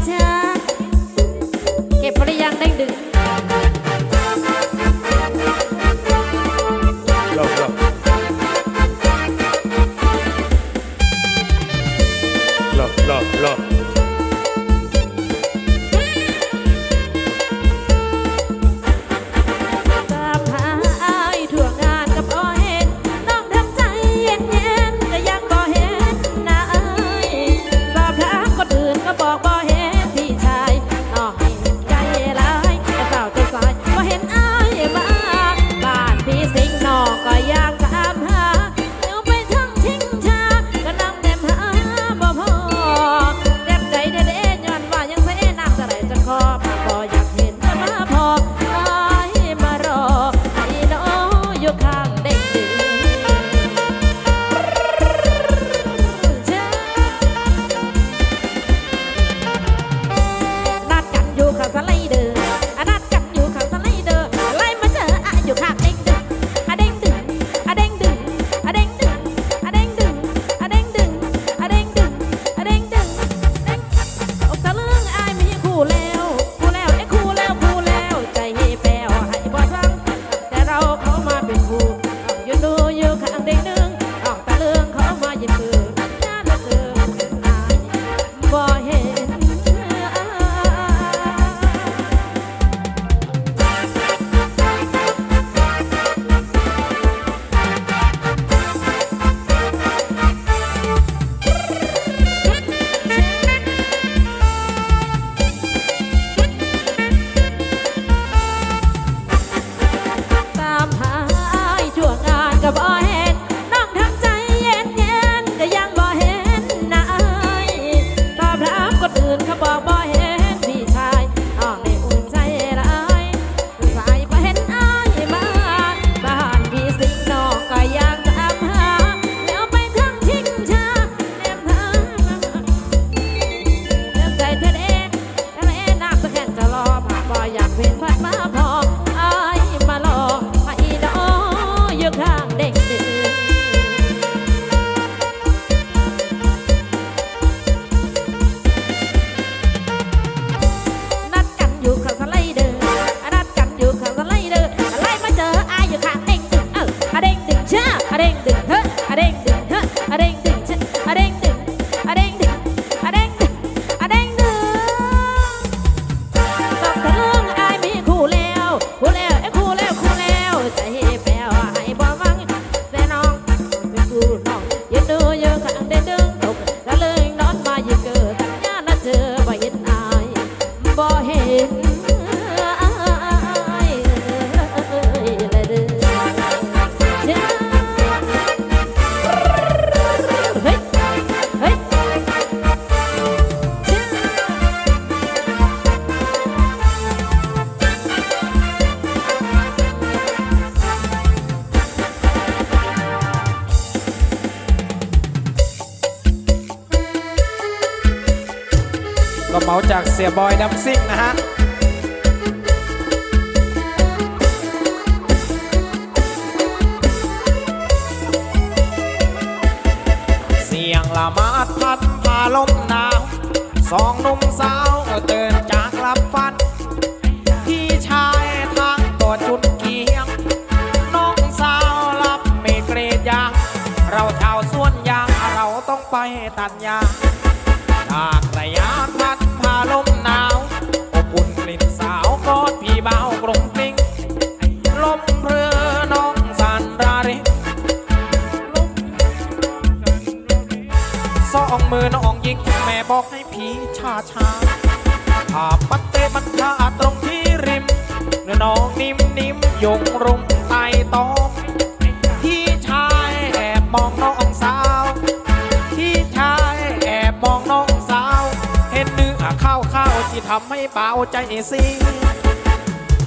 家。 ก็เป๋าจากเสียบอยดัมซิ่งนะฮะเสียงละมาดพัดพาลมหนาวสองนุ่มสาวเตือนจากลับฟัน พี่ชายทางกอดจุดเกียง น้องสาวรับไม่เกรดยาง เราชาวสวนยาง เราต้องไปตัดยางากระยาพัดพาลมหนาว อบอุ่รินสาวกอดพี่เบากรงปิงลมเรือน้องสันราริสองมือน้องยิงแม่บอกให้พี่ชาชาอาปัตเตบันชาตรงที่ริมเนื้อน้องนิ่มนิ่มยงรุมไตตอมที่ชายแอบมอง ทำให้เบาใจสิ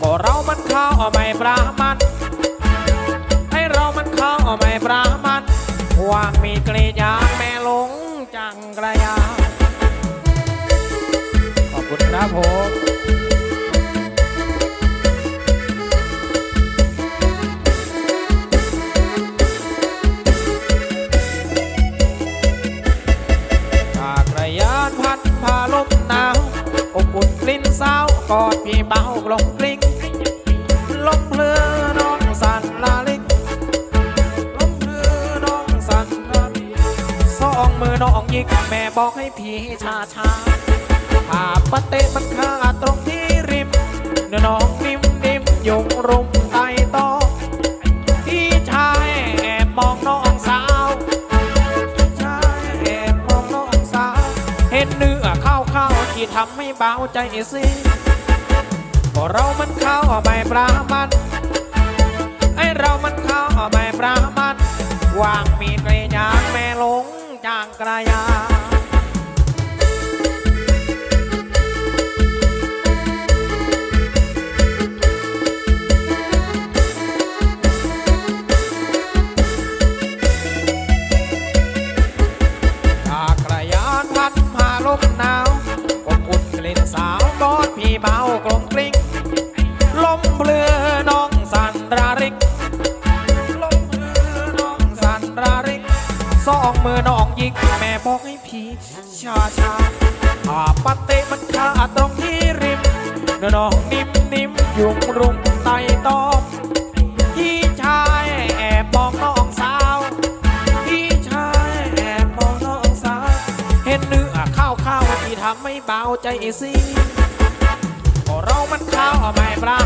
ก็เรามันเข้าออไม่ปรามันให้เรามันเข้าออไม่ปรามันวางมีกรียางแม่ลงจังกระยาขอบคุณครับผม สาวกอดพี่เบากลมกลิ้งลมเพลือน้องสันลาลิกลมเพลือน้องสันลาลิกสองมือน้องยิกแม่บอกให้พี่ชาชาภาพปะเตะมันขาดตรงที่ริมเนื้อน้องนิ่มนิ่มยงรุม ที่ทำให้เบาใจสิก็เรามันเข้าไม่ปรามันไอเรามันเข้าไม่ปรามันวางมีดไปยางแม่หลงจางกระยา องมือน้องยิกแม่บอกให้พี่ชาชาอาปะเตะมันขาดตรงที่ริมน้องนิ่มนิ่มยุงรุมไตตอมพี่ชายแอบมองน้องสาวพี่ชายแอบมองน้องสาวเห็นเนื้อข้าวข้าวที่ทำให้เบาใจสิเรามันข้าวไม่ปรา